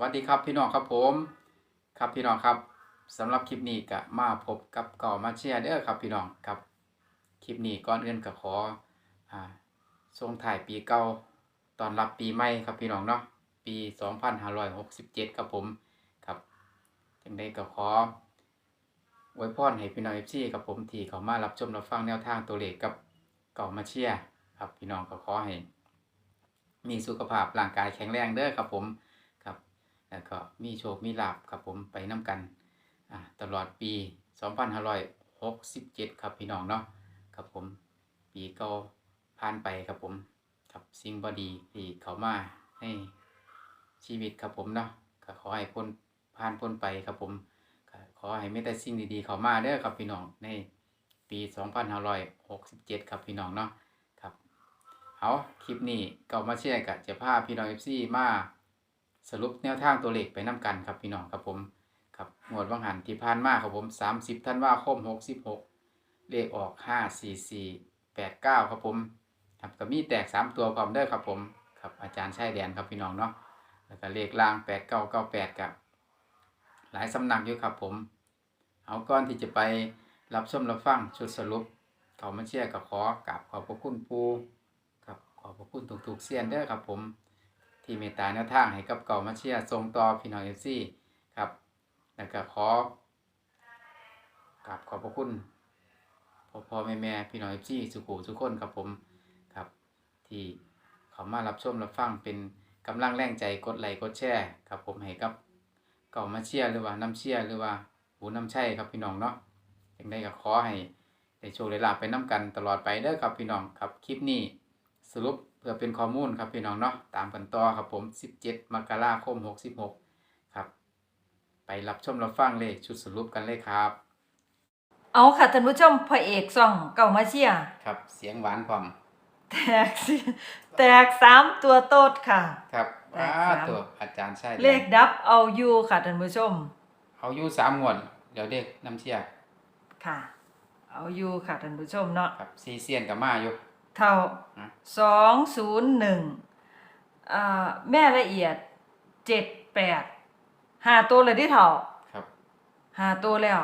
วัสดีครับพี่น้องครับผมครับพี่น้องครับสำหรับคลิปนี้ก็มาพบกับก่อมาเชียร์เด้อครับพี่น้องครับคลิปนี้ก่อนอื่นก็ขออ่าส่งถ่ายปีเก่าตอนรับปีใหม่ครับพี่น้องเนาะปี 2567 ครับผมครับจังใดก็ขออวยพรให้พี่น้อง FC ครับผมที่เขามารับชมรับฟังแนวทางตัวเลขกับก่อมาเชียร์ครับพี่น้องก็ขอให้มีสุขภาพร่างกายแข็งแรงเด้อครับผม แล้วก็มีโชคมีลาบครับผมไปน้กันอ่าตลอดปี 2567 ครับพี่น้องเนาะครับผมปีเก่าผ่านไปครับผมครับสิ่งบดีที่เขามาให้ชีวิตครับผมเนาะก็ขอให้พ้นผ่านพ้นไปครับผมขอให้ไม่แต่สิ่งดีๆ เขามาเด้อครับพี่น้องในปี 2567 ครับพี่น้องเนาะครับเอาคลิปนี้ก็มาเชียร์กับจะพาพี่น้องเอฟซีมา สรุปแนวทางตัวเลขไปนํกันครับพี่น้องครับผมครับงวดวังหันที่ผ่านมาครับผม 30ธันว่าคม66 เลขออก 54489 ครับผมครับก็มีแตก 3 ตัวพร้อมเด้อครับผมครับอาจารย์ชายแดนครับพี่น้องเนาะแล้วก็เลขล่าง 8998กับหลายสำนักอยู่ครับผม เอาก่อนที่จะไปรับชมรับฟังชุดสรุปเขามาเชียร์กับขอกราบขอบพระคุณปูครับขอบพระคุณทุกๆเสียนเด้อครับผม ที่เมตตาแนวทางให้กับเก่ามาเชียร์ส่งต่อพี่น้องเอฟซีครับ แล้วก็ขอกราบขอบพระคุณพ่อพ่อแม่แม่พี่น้องเอฟซีสุขุทุกคนครับผมครับ ที่เขามารับชมรับฟังเป็นกำลังแรงใจกดไลค์กดแชร์ครับผมให้กับเก่ามาเชียร์หรือว่าน้ำเชียร์หรือว่าหูน้ำใช่ครับพี่น้องเนาะยังได้ก็ขอให้ได้โชคได้ลาภไปน้ำกันตลอดไปเด้อครับพี่น้องครับคลิปนี้สรุป พื่อเป็นข้อมูลครับพี่น้องเนาะตามกันต่อครับผม 17 มกราคม 66 ครับ ไปรับชมรับฟังเลขชุดสรุปกันเลยครับ เอาค่ะท่านผู้ชมพระเอกซ่องเก่ามาเชียร์ครับ เสียงหวานพร้อมแตกสิแตกสามตัวโต๊ดค่ะ ครับแปว้าดสามตัวอาจารย์ใช่เลขดับเอาอยู่ค่ะท่านผู้ชมเขาอยู่สามงวดเดี๋ยวเด็กน้ำเชียร์ค่ะ เอาอยู่ค่ะท่านผู้ชมเนาะครับซีเซียนกับมาอยู่ เท่าฮะสองศูนย์หนึ่งอ่าแม่ละเอียดเจ็ดแปดหาตัวเลยที่เท่าครับหาตัวแล้ว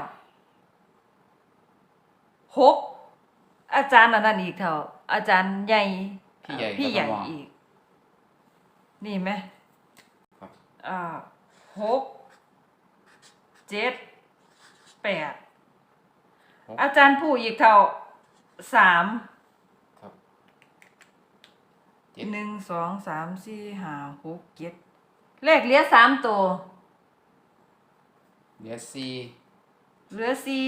หกอาจารย์อันนั้นอีกเท่า อาจารย์ใหญ่พี่ใหญ่พี่ใหญ่กทมอีก นี่ไหมครับอ่าหกเจ็ดแปดหกอาจารย์ผู้อีกเท่าสามครับเจ็ด หนึ่งสองสามสี่ห้าหกเจ็ดเลขเหลือสามตัว เหลือซีเหลือสี่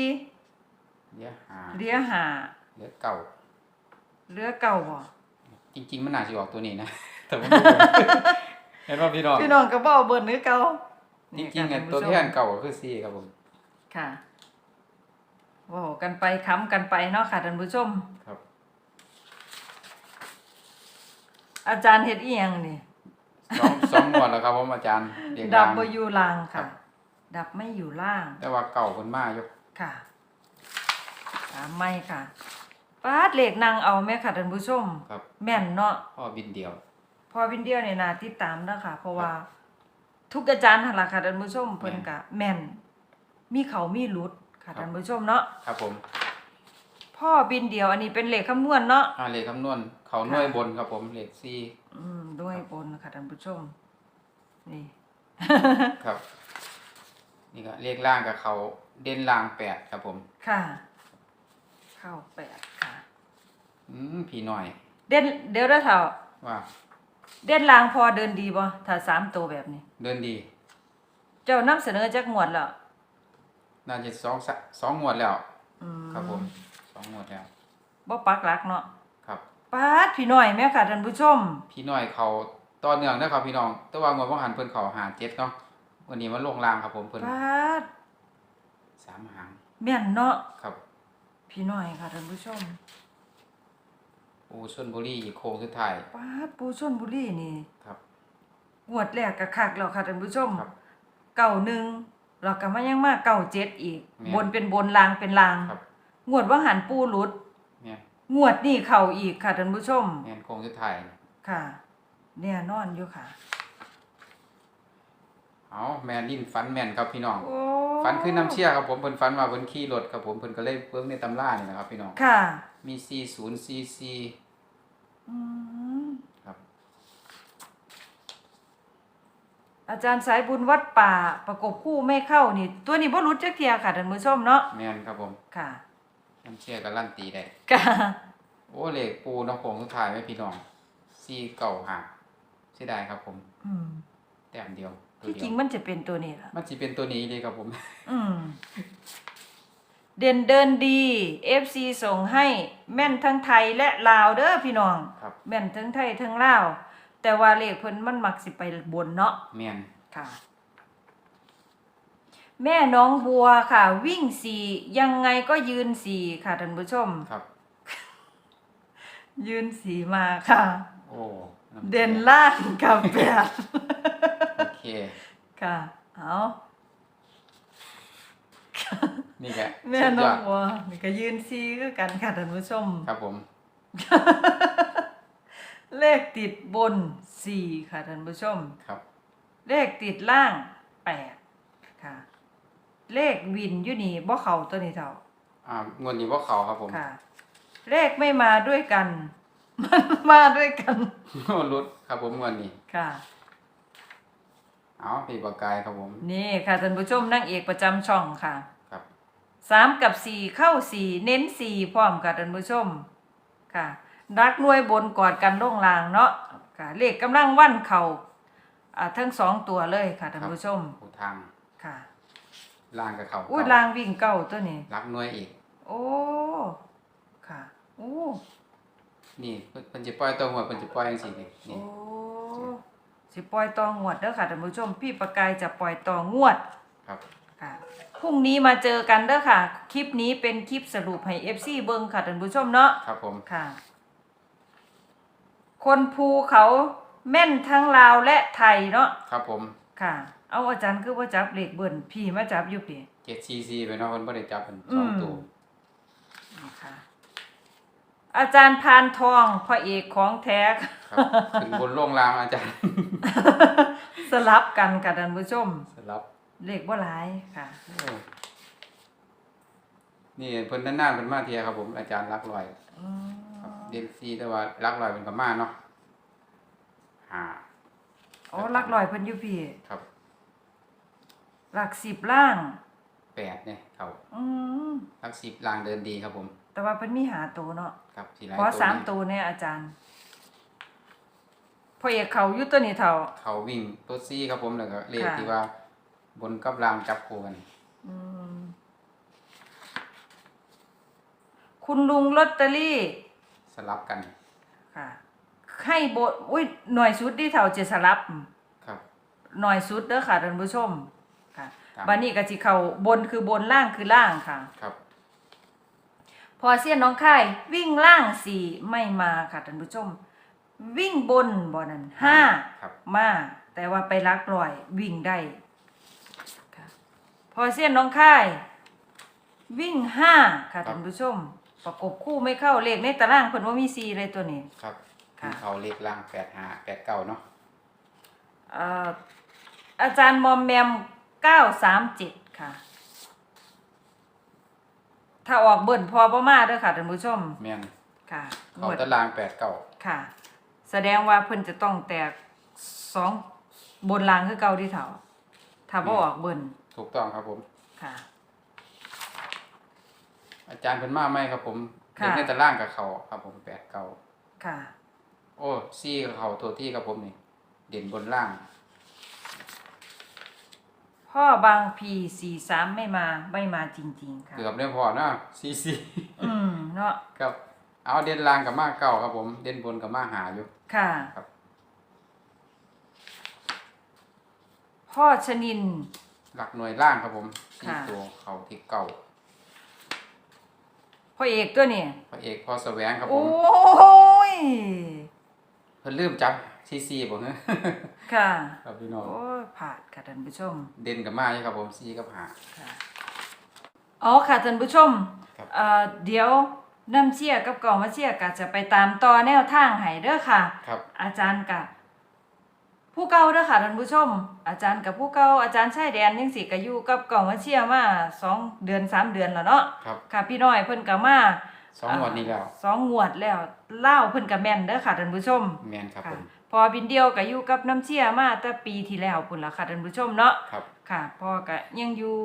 เหลือห้าเหลือห้าเหลือเก่าเหลือเก้าบ่จริง ๆ มันน่าจะออกตัวนี้นะ แต่ว่าบ่เห็นว่าพี่น้องพี่น้องก็บ่เบิ่นคือเก่าจริงๆค่ะอะท่าตัวผู้ชแทมนเก่าก็คือซีครับผมค่ะเว้ากันไปค้ำกันไปเนาะค่ะท่านผู้ชมครับ อาจารย์เฮ็ดอีหยังนี่ สองสองงวดแล้วครับผมอาจารย์เรียงดัราบงบ่อยู่ล่างครัค่ะ บ ดับไม่อยู่ล่าง แต่ว่าเก่าคนมาอยู่ค่ะตามไม่ค่ะปาดเลขนางเอาแม่ค่ะท่านผู้ชม ครับแม่นเนาะ พ่อบินเดียว พอวินเดียวเนี่ยนาติดตามเด้อค่ะ เพราะว่า ทุกอาจารย์หั่นล่ะค่ะท่านผู้ชมเพิ่นก็แม่น มีเขามีหลุดค่ะท่านผู้ชมเนาะ ครับผมพ่อบินเดียวอันนี้เป็นเลขคำนวณเนาะ อ่าเลขคำนวณ เขาหน่วยบนครับผมเลขซีอืมด้วยบนค่ะท่านผู้ชม นี่ ครับ นี่ก็เลขล่างกับเขาเด่นล่างแปดครับผม ค่ะ เข้าแปดค่ะ อืมพี่หน่อย เด่นเดี๋ยวเด้อเฒ่าว่า เด่นลางพอเดินดีบ่ถ้าสามตัวแบบนี้ เดินดี เจ้านำเสนอจักงวดแล้วน่าจะสองสะสองงวดแล้ว อืมครับผมสองงวดแล้ว บ่ปักหลักเนาะครับ ปาดพี่น้อยแม่ค่ะท่านผู้ชม พี่หน่อยเขาต่อเนื่องนะครับพี่น้อง แต่ว่างวดว่างหันเพิ่นเขาหาเจ็ดเนาะวันนี้มันลงล่างครับผมเพิ่นปาดสามหางแม่นเนาะครับพี่น้อยค่ะท่านผู้ชมปูชนบุรีโค้งสุดท้ายปาดปูชนบุรีนี่ครับ งวดแรกก็คักแล้วค่ะท่านผู้ชมครับเก่าหนึ่งแล้วก็มายังมาเก่าเจ็ดอีก แม่นบนเป็นบนลางเป็นลาง ครับ งวดว่าหันปูหลุด เนี่ย งวดนี่เข้าอีกค่ะท่านผู้ชมเนี่ยโค้งสุดท้ายค่ะ เนี่ยนอนอยู่ค่ะ เอาแม่ลินฟันแม่นครับพี่น้อง โอ้ฟันคือน้ำเชี่ยครับผมเพิ่นฟันว่าเพิ่นขี่รถครับผมเพิ่นก็เลยเบิ่งในตำรานี่นะครับพี่น้อง ค่ะ มี 40 cc อืมครับ อาจารย์สายบุญวัดป่าประกบคู่ไม่เข้านี่ ตัวนี้บ่รู้จักเทียค่ะท่านผู้ชมเนาะ แม่นครับผม ค่ะ น้ำเชี่ยก็ลั่นตีได้ค่ะ โอ้เลขปูเนาะผมสุดท้ายไว้พี่น้อง4เก่าหาเสียดายครับผม อืม แต้มเดียวตัวที่เดีจริยงวมันจะเป็นตัวนี้ล่ะ มันสิเป็นตัวนี้เลยครับผม อืม เด่นเดินดี FC ส่งให้แม่นทั้งไทยและลาวเด้อพี่น้อง ครับ แม่นทั้งไทยทั้งลาว แต่ว่าเลขเพิ่นมันมักสิไปบนเนาะแม่นค่ะ แม่น้องบัวค่ะ วิ่งสี่ยังไงก็ยืนสี่ค่ะท่านผู้ชม ครับ ยืนสีมาค่ะ โอ้ำชี่ยเด่นล่างกับแปดโอเค ค่ะเอานี่แหละแม่สุดน้ยอองดบัวนี่ก็ยืนสีคือกันค่ะท่านผู้ชม ครับผม เลขติดบนสี่ค่ะท่านผู้ชม ครับ เลขติดล่างแปดค่ะ เลขวินอยู่นี่บ่เข้าตัวนี้เท่าอ่างวดนี้ว่าเขาครับผมค่ะ เลขไม่มาด้วยกัน มันมาด้วยกันรุดครับผมงวดนี้ ค่ะ เอาพี่ปากกายครับผม นี่ค่ะท่านผู้ชมนางเอกประจำช่องค่ะครับ สามกับสี่เข้าสี่เน้นสี่พร้อมค่ะท่านผู้ชม ค่ะ รักหน่วยบนกอดกันล่งลางเนาะค่ะ เลขกำลังวันเข่าอ่าทั้งสองตัวเลยค่ะท่านผู้ชมผู้ทางค่ะ ล่างกับเขาอุ้ยเก่ลางวิ่งเก้าตัวนี้รักหน่วยอีก โอ้ค่ะโอ้นี่เพิ่นเพิ่นจะปล่อยตัวหัวเพิ่นจะปล่อยจังซี่นี่โอ้นี่สิปล่อยตองวดเด้อค่ะท่านผู้ชมพี่ประกายจะปล่อยตองวดครับ ค่ะพรุ่งนี้มาเจอกันเด้อค่ะ คลิปนี้เป็นคลิปสรุปให้ FC เบิ่งค่ะท่านผู้ชมเนาะ ครับผม ค่ะ คนภูเขาแม่นทั้งลาวและไทยเนาะ ครับผม ค่ะ เอาอาจารย์คือว่าจับเลขเบิ่นพี่มาจับอยู่พี่7 cc ไปเนาะเพิ่นบ่ได้จับเป็นอืสองมตัวนี่ค่ะอาจารย์พานทองพระเอกของแท้ครับขึ้นบนโล่งลางอาจารย์ สลับกันค่ะท่านผู้ชม สลับ เลขบ่หลายค่ะโอ้นี่เพิ่นนานๆเพิ่นมาเที่ยครับผมอาจารย์รักลอยอืมครับเดนซีแต่ว่ารักลอยเพิ่นก็มาเนาะหาอ๋อหลักลอยเพิ่นอยู่พี่ครับ หลักสิบล่าง แปดเนี่ยเขาอืมรัก10ลางเดินดีครับผม แต่ว่าเพิ่นมีหาตัวเนาะครับสีลายขอสามนี้ตัวเนี่ยอาจารย์พ่อเอกเขาอยู่ตัวนี้เท่า เขาวิ่งตัวซีครับผมแล้วก็เลขค่ะที่ว่า บนกับล่างจับคู่กันอืมคุณลุงลอตเตอรี่ สลับกัน ค่ะ ให้โบอุ้ยหน่อยสุดที่เท่าจะสลับ ครับ หน่อยสุดเด้อค่ะท่านผู้ชม ค่ะครับ บัดนี้ก็สิเข้าบนคือบนล่างคือล่างค่ะ ครับพอเสี้ยนน้องค่ายวิ่งล่างสี่ไม่มาค่ะท่านผู้ชม วิ่งบนบ่นั่นห้าครับ มา แต่ว่าไปลักลอยวิ่งได้ค่ะพอเสี้ยนน้องค่าย วิ่งห้าค่ะท่านผู้ชม ประกบคู่ไม่เข้าเลขในตารางเพิ่นว่ามีสี่เลยตัวนี้ ครับค่ะเขาเลขล่างแปดห้าแปดเก้าเนาะ เอ่ออาจารย์มอมแมม เก้าสามเจ็ดค่ะ ถ้าออกเบิ่นพอประมาเด้อค่ะท่านผู้ชม แม่นค่ะงเขาวดตารางแปดเก้าค่ะ แสดงว่าเพิ่นจะต้องแตกสองบนรางคือเก่าที่เถาถ้าบ่ออกเบิ่นถูกต้องครับผม ค่ะ อาจารย์เพิ่นมาไหมครับผมค่ะเลขในตารางกับเขาครับผมแปดเก้าค่ะ โอ้ซี่กับเขาตัวที่ครับผมนี่ เด่นบนล่าง พ่อบางพีสี่สามไม่มาไม่มาจริง ๆ ค่ะ เกือบได้พอเนาะซีซีอืมเนาะครับเอาเด่นล่างกับมาเก้าครับผม เด่นบนกับมาหาอยู่ ค่ะ ครับ พ่อชนิน หลักหน่วยล่างครับผมที่ค่ะ ตัวเขาที่เก่าพ่อเอกตัวนี้พระเอกพอแสวงครับผโอ้มย เพิ่นลืมจับ ซีซีบ่เนอะค่ะ ครับพี่น้องโอ้ยผ่านค่ะท่านผู้ชม เด่นกับมาอยู่ครับผมซีกับหา ค่ะ อ๋อค่ะท่านผู้ชมครับ เอ่อเดี๋ยวน้ำเชี่ยกับกล่องมาเชี่ยก็จะไปตามต่อแนวทางให้เด้อค่ะ ครับ อาจารย์กะผู้เก่าเด้อค่ะท่านผู้ชม อาจารย์กับผู้เก่าอาจารย์ชายแดนยังสิก็อยู่กับเก่ามาเชียร์มาสองเดือนสามเดือนแล้วเนาะครับค่ะ พี่น้อยเพิ่นก็มาสองงวดนี้แล้วสองงวดแล้วเล่าวเพิ่นก็แม่นเด้อค่ะท่านผู้ชม แม่นครับผม พอบินเดียวก็อยู่กับน้ำเชียมาแต่ปีที่แล้วพุ่นล่ะค่ะท่านผู้ชมเนาะครับค่ะพ่อก็ยังอยู่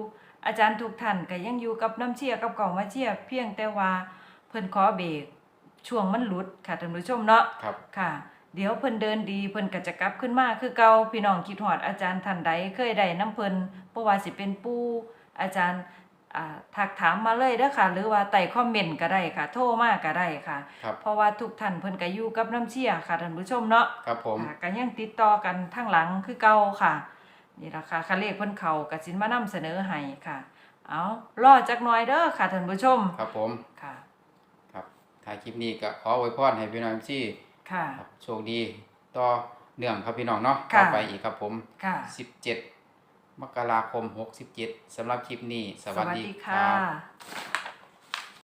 อาจารย์ทุกท่านก็ยังอยู่กับน้ำเชียกับเก่ามาเชียเพียงแต่ว่าเพิ่นขอเบรกช่วงมันหลุดค่ะท่านผู้ชมเนาะครับ ค่ะ เดี๋ยวเพิ่นเดินดีเพิ่นก็จะกลับขึ้นมาคือเก่าพี่น้องคิดฮอดอาจารย์ท่านใดเคยได้น้ำเพิ่นบ่ว่าสิเป็นปู่อาจารย์ อ่าทักถามมาเลยเด้อค่ะ หรือว่าใต้คอมเมนต์ก็ได้ค่ะ โทรมาก็ได้ค่ะ ครับ เพราะว่าทุกท่านเพิ่นก็อยู่กับน้ำเชียค่ะท่านผู้ชมเนาะครับผม ค่ะก็ยังติดต่อกันทางหลังคือเก่าค่ะ นี่ล่ะค่ะคันเลขเพิ่นเข้าก็สิมานำเสนอให้ค่ะ เอารอจักหน่อยเด้อค่ะท่านผู้ชมครับผม ค่ะ ครับถ่ายคลิปนี้ก็ขออวยพรให้พี่น้องที่ค่ะครับโชคดี ต่อเนื่องครับพี่น้องเนาะค่ะ ต่อไปอีกครับผม ค่ะ 17 มกราคม 67สำหรับคลิปนี้ สวัสดีครับ